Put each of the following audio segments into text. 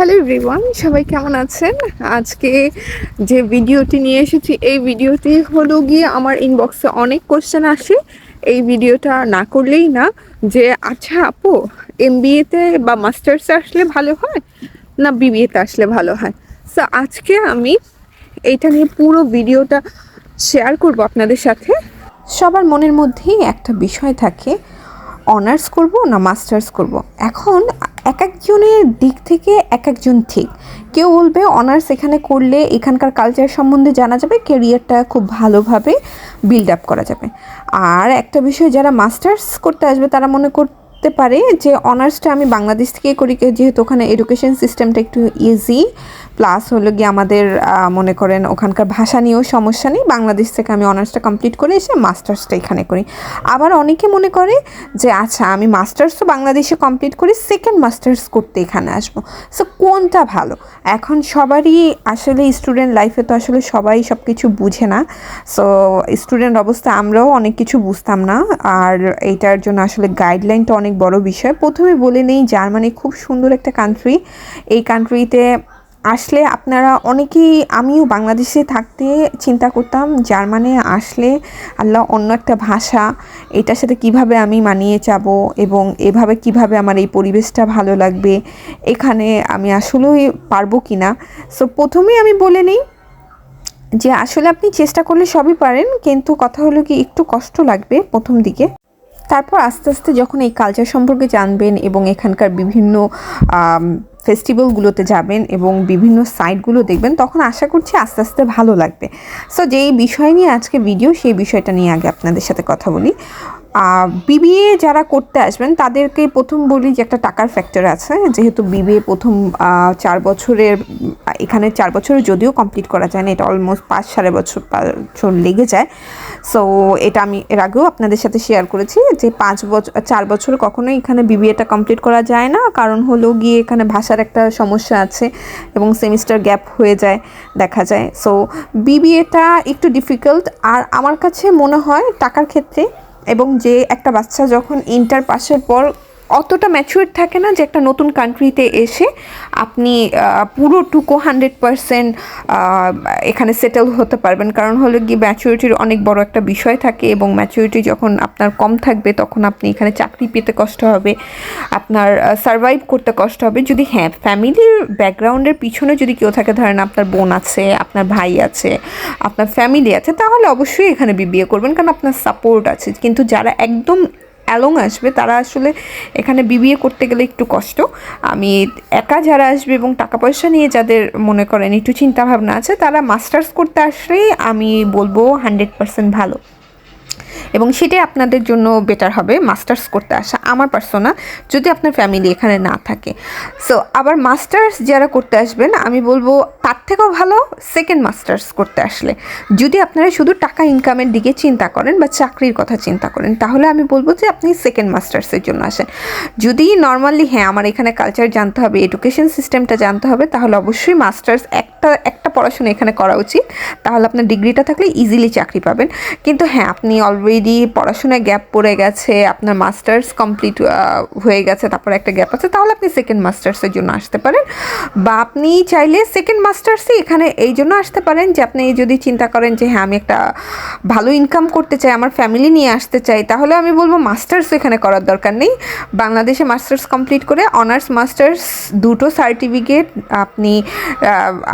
Hello everyone সবাই কেমন আছেন? আজকে যে ভিডিওটি নিয়ে এসেছি, এই ভিডিওটি হলো গিয়ে আমার ইনবক্সে অনেক কোশ্চেন আসে। এই ভিডিওটা না করলেই না, যে আচ্ছা আপু এম বিএতে বা মাস্টার্সে আসলে ভালো হয় না বিবিএতে আসলে ভালো হয়? সো আজকে আমি এইটা নিয়ে পুরো ভিডিওটা শেয়ার করব আপনাদের সাথে। সবার মনের মধ্যেই একটা বিষয় থাকে অনার্স করব না মাস্টার্স করব? এখন এক একজনের দিক থেকে এক একজন ঠিক। কেউ বলবে অনার্স এখানে করলে এখানকার কালচার সম্বন্ধে জানা যাবে কেরিয়ারটা খুব ভালোভাবে বিল্ড আপ করা যাবে। আর একটা বিষয় যারা মাস্টার্স করতে আসবে, তারা মনে করতে পারে যে অনার্সটা আমি বাংলাদেশ থেকে করি যেহেতু ওখানে এডুকেশন সিস্টেমটা একটু ইজি প্লাস হলো গিয়ে আমাদের মনে করেন ওখানকার ভাষা নিয়েও সমস্যা নেই, বাংলাদেশ থেকে আমি অনার্সটা কমপ্লিট করে এসে মাস্টার্সটা এখানে করি। আবার অনেকে মনে করে যে আচ্ছা আমি মাস্টার্সও বাংলাদেশে কমপ্লিট করি সেকেন্ড মাস্টার্স করতে এখানে আসব। সো কোনটা ভালো? এখন সবারই আসলে স্টুডেন্ট লাইফে তো আসলে সবাই সব কিছু বুঝে না। সো স্টুডেন্ট অবস্থা আমরাও অনেক কিছু বুঝতাম না, আর এইটার জন্য আসলে গাইডলাইনটা অনেক বড় বিষয়। প্রথমে বলে নেই, জার্মানি খুব সুন্দর একটা কান্ট্রি এই কান্ট্রিতে আসলে আপনারা অনেকেই, আমিও বাংলাদেশে থাকতে চিন্তা করতাম জার্মানে আসলে আল্লাহ অন্য একটা ভাষা, এটার সাথে কীভাবে আমি মানিয়ে যাব এবং এভাবে কীভাবে আমার এই পরিবেশটা ভালো লাগবে, এখানে আমি আসলেই পারব কি না সো প্রথমেই আমি বলে নিই যে আসলে আপনি চেষ্টা করলে সবই পারেন, কিন্তু কথা হলো কি একটু কষ্ট লাগবে প্রথম দিকে। তারপর আস্তে আস্তে যখন এই কালচার সম্পর্কে জানবেন এবং এখানকার বিভিন্ন ফেস্টিভ্যালগুলোতে যাবেন এবং বিভিন্ন সাইটগুলো দেখবেন, তখন আশা করছি আস্তে আস্তে ভালো লাগবে। সো যেই বিষয় নিয়ে আজকে ভিডিও সেই বিষয়টা নিয়ে আগে আপনাদের সাথে কথা বলি। বিবিএ যারা করতে আসবেন তাদেরকে প্রথম বলি যে একটা টাকার ফ্যাক্টর আছে। যেহেতু বিবিএ প্রথম চার বছরের, এখানে চার বছরে যদিও কমপ্লিট করা যায় না, এটা অলমোস্ট পাঁচ সাড়ে বছর বছর লেগে যায়। সো এটা আমি এর আগেও আপনাদের সাথে শেয়ার করেছি যে পাঁচ বছর চার বছর কখনোই এখানে বিবিএটা কমপ্লিট করা যায় না। কারণ হলো গিয়ে এখানে ভাষার একটা সমস্যা আছে এবং সেমিস্টার গ্যাপ হয়ে যায়, দেখা যায়। সো বিবিএটা একটু ডিফিকাল্ট আর আমার কাছে মনে হয় টাকার ক্ষেত্রে এবং যে একটা বাচ্চা যখন ইন্টার পাসের পর অতটা ম্যাচুয়ার থাকে না যে একটা নতুন কান্ট্রিতে এসে আপনি আহ, পুরোটুকু হান্ড্রেড পারসেন্ট এখানে সেটেল হতে পারবেন। কারণ হলো কি ম্যাচুরিটির অনেক বড় একটা বিষয় থাকে এবং ম্যাচুরিটি যখন আপনার কম থাকবে তখন আপনি এখানে চাকরি পেতে কষ্ট হবে আপনার সারভাইভ করতে কষ্ট হবে। যদি হ্যাঁ ফ্যামিলির ব্যাকগ্রাউন্ডের পিছনে যদি কেউ থাকে ধরেন আপনার বোন আছে আপনার ভাই আছে আপনার ফ্যামিলি আছে তাহলে অবশ্যই এখানে বিবিএ করবেন। কারণ আপনার সাপোর্ট আছে। কিন্তু যারা একদম অ্যালং আসবে, তারা আসলে এখানে বিবিএ করতে গেলে একটু কষ্ট। আমি একা যারা আসবে এবং টাকা পয়সা নিয়ে যাদের মনে করেন একটু চিন্তাভাবনা আছে, তারা মাস্টার্স করতে আসলেই আমি বলব হান্ড্রেড পার্সেন্ট ভালো। এবং সেটাই আপনাদের জন্য বেটার হবে মাস্টার্স করতে আসা আমার পার্সোনা যদি আপনার ফ্যামিলি এখানে না থাকে। সো আবার মাস্টার্স যারা করতে আসবেন, আমি বলব তার থেকেও ভালো সেকেন্ড মাস্টার্স করতে আসলে। যদি আপনারা শুধু টাকা ইনকামের দিকে চিন্তা করেন বা চাকরির কথা চিন্তা করেন, তাহলে আমি বলব যে আপনি সেকেন্ড মাস্টার্সের জন্য আসেন। যদি নর্মালি হ্যাঁ আমার এখানে কালচার জানতে হবে এডুকেশন সিস্টেমটা জানতে হবে, তাহলে অবশ্যই মাস্টার্স একটা একটা পড়াশোনা এখানে করা উচিত। তাহলে আপনার ডিগ্রিটা থাকলে ইজিলি চাকরি পাবেন। কিন্তু হ্যাঁ আপনি অলরেডি পড়াশোনায় গ্যাপ পড়ে গেছে, আপনার মাস্টার্স কমপ্লিট হয়ে গেছে, তারপর একটা গ্যাপ আছে, তাহলে আপনি সেকেন্ড মাস্টার্সের জন্য আসতে পারেন। বা আপনি চাইলে সেকেন্ড মাস্টার্সই এখানে এই জন্য আসতে পারেন যে আপনি যদি চিন্তা করেন যে হ্যাঁ আমি একটা ভালো ইনকাম করতে চাই, আমার ফ্যামিলি নিয়ে আসতে চাই, তাহলে আমি বলব মাস্টার্স এখানে করার দরকার নেই। বাংলাদেশে মাস্টার্স কমপ্লিট করে অনার্স মাস্টার্স দুটো সার্টিফিকেট আপনি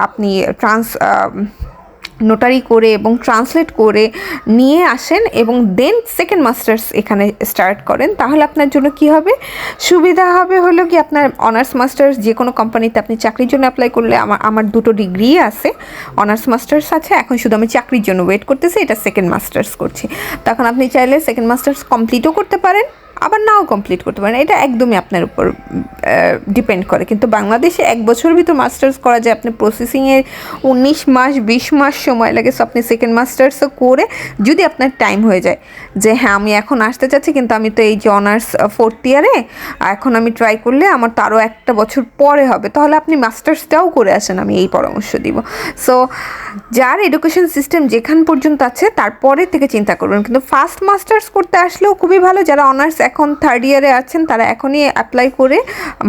আপনি ট্রান্স নোটারি করে এবং ট্রান্সলেট করে নিয়ে আসেন এবং দেন সেকেন্ড মাস্টার্স এখানে স্টার্ট করেন। তাহলে আপনার জন্য কি হবে? সুবিধা হবে হলো কি আপনার অনার্স মাস্টার্স যে কোনো কোম্পানিতে আপনি চাকরির জন্য অ্যাপ্লাই করলে আমার আমার দুটো ডিগ্রি আছে। অনার্স মাস্টার্স আছে, এখন শুধু আমি চাকরির জন্য ওয়েট করতেছি, এটা সেকেন্ড মাস্টার্স করছি। তখন আপনি চাইলে সেকেন্ড মাস্টার্স কমপ্লিটও করতে পারেন। আবার নাও কমপ্লিট করতে পারেন। এটা একদমই আপনার উপর ডিপেন্ড করে। কিন্তু বাংলাদেশে এক বছর ভিতর মাস্টার্স করা যায়। আপনি প্রসেসিংয়ে উনিশ মাস, বিশ মাস সময় লাগে। সো আপনি সেকেন্ড মাস্টার্সও করে যদি আপনার টাইম হয়ে যায়, যে হ্যাঁ আমি এখন আসতে চাচ্ছি, কিন্তু আমি তো এই যে অনার্স ফোর্থ ইয়ারে এখন আমি ট্রাই করলে আমার তো আরও একটা বছর পরে হবে। তাহলে আপনি মাস্টার্সটাও করে আসেন, আমি এই পরামর্শ দিব। সো যার এডুকেশন সিস্টেম যেখান পর্যন্ত আছে, তারপরে থেকে চিন্তা করবেন। কিন্তু ফার্স্ট মাস্টার্স করতে আসলেও খুবই ভালো। যারা অনার্স এখন থার্ড ইয়ারে আছেন, তারা এখনই অ্যাপ্লাই করে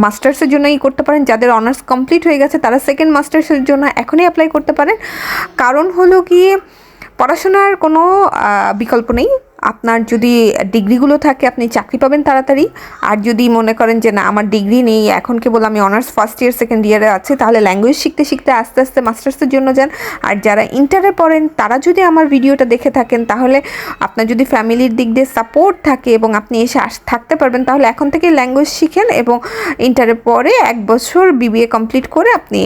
মাস্টার্সের জন্যই করতে পারেন। যাদের অনার্স কমপ্লিট হয়ে গেছে, তারা সেকেন্ড মাস্টার্সের জন্য এখনই অ্যাপ্লাই করতে পারেন। কারণ হলো কি পড়াশোনার কোনো বিকল্প নেই। আপনার যদি ডিগ্রিগুলো থাকে, আপনি চাকরি পাবেন তাড়াতাড়ি। আর যদি মনে করেন যে, না, আমার ডিগ্রি নেই, এখন কেবল আমি অনার্স ফার্স্ট ইয়ার সেকেন্ড ইয়ারে আছে, তাহলে ল্যাঙ্গুয়েজ শিখতে শিখতে, আস্তে আস্তে মাস্টার্সের জন্য যান। আর যারা ইন্টারে পড়েন, তারা যদি আমার ভিডিওটা দেখে থাকেন, তাহলে আপনার যদি ফ্যামিলির দিক দিয়ে সাপোর্ট থাকে এবং আপনি এসে থাকতে পারবেন, তাহলে এখন থেকে ল্যাঙ্গুয়েজ শিখেন এবং ইন্টারে পরে এক বছর বিবিএ কমপ্লিট করে আপনি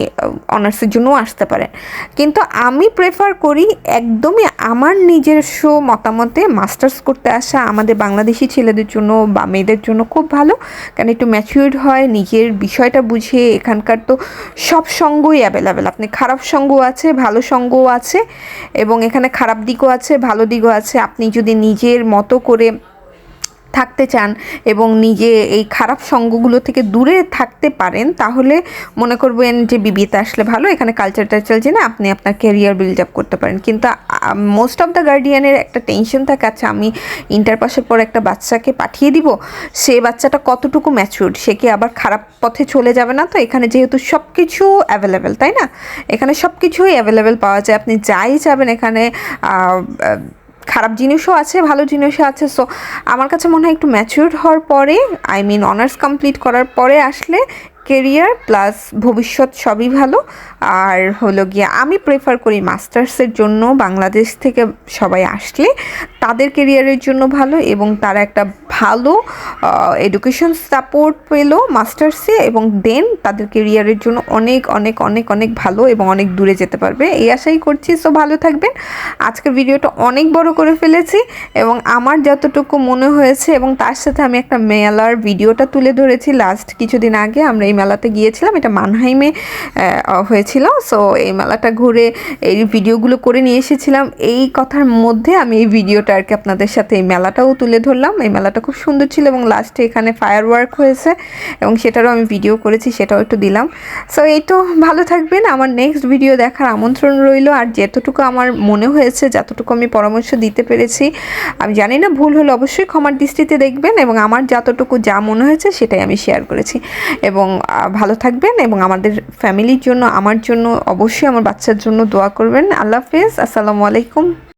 অনার্সের জন্যও আসতে পারেন। কিন্তু আমি প্রেফার করি একদমই আমার নিজস্ব মতামতে মাস্টার্স করতে আসা আমাদের বাংলাদেশি ছেলেদের জন্য বা মেয়েদের জন্য খুব ভালো। কারণ একটু ম্যাচিউর্ড হয়, নিজের বিষয়টা বুঝে এখানকার তো সব সঙ্গই অ্যাভেলেবেল আপনি খারাপ সঙ্গও আছে, ভালো সঙ্গও আছে এবং এখানে খারাপ দিকও আছে, ভালো দিকও আছে। আপনি যদি নিজের মতো করে থাকতে চান এবং নিজে এই খারাপ সঙ্গগুলো থেকে দূরে থাকতে পারেন, তাহলে মনে করবেন যে বিবিতে আসলে ভালো, এখানে কালচার টালচার জেনে আপনি আপনার ক্যারিয়ার বিল্ড আপ করতে পারেন। কিন্তু মোস্ট অফ দ্য গার্ডিয়ানের একটা টেনশন থাকে আচ্ছা আমি ইন্টার পাসের পর একটা বাচ্চাকে পাঠিয়ে দিব, সে বাচ্চাটা কতটুকু ম্যাচিউর সে কি আবার খারাপ পথে চলে যাবে না? তো এখানে যেহেতু সব কিছু অ্যাভেলেবেল তাই না? এখানে সব কিছুই অ্যাভেলেবেল পাওয়া যায়, আপনি যাই যাবেন এখানে খারাপ জিনিসও আছে, ভালো জিনিসও আছে। সো আমার কাছে মনে হয় একটু ম্যাচিউর হওয়ার পরে আই মিন অনার্স কমপ্লিট করার পরে আসলে কেরিয়ার প্লাস ভবিষ্যৎ সবই ভালো। আর হলো গিয়ে আমি প্রেফার করি মাস্টার্সের জন্য বাংলাদেশ থেকে সবাই আসলে তাদের কেরিয়ারের জন্য ভালো এবং তারা একটা ভালো এডুকেশন সাপোর্ট পেল মাস্টার্সে এবং দেন তাদের কেরিয়ারের জন্য অনেক অনেক অনেক অনেক ভালো এবং অনেক দূরে যেতে পারবে। এই আশাই করছি সো ভালো থাকবেন। আজকের ভিডিওটা অনেক বড় করে ফেলেছি এবং আমার যতটুকু মনে হয়েছে এবং তার সাথে আমি একটা মেলার ভিডিওটা তুলে ধরেছি। লাস্ট কিছুদিন আগে আমরা এই মেলাতে গিয়েছিলাম, এটা মানহাইমে হয়েছিল। সো এই মেলাটা ঘুরে এই ভিডিওগুলো করে নিয়ে এসেছিলাম। এই কথার মধ্যে আমি এই ভিডিওটা আর কি আপনাদের সাথে এই মেলাটাও তুলে ধরলাম। এই মেলাটা খুব সুন্দর ছিল এবং লাস্টে এখানে ফায়ার ওয়ার্ক হয়েছে এবং সেটারও আমি ভিডিও করেছি, সেটাও একটু দিলাম। সো এই তো, ভালো থাকবেন। আমার নেক্সট ভিডিও দেখার আমন্ত্রণ রইল। আর যতটুকু আমার মনে হয়েছে, যতটুকু আমি পরামর্শ দিতে পেরেছি, আমি জানি না, ভুল হলে অবশ্যই ক্ষমার দৃষ্টিতে দেখবেন এবং আমার যতটুকু যা মনে হয়েছে, সেটাই আমি শেয়ার করেছি। এবং ভালো থাকবেন এবং আমাদের ফ্যামিলির জন্য, আমার জন্য অবশ্যই আমার বাচ্চার জন্য দোয়া করবেন। আল্লাহ হাফেজ। আসসালামু আলাইকুম।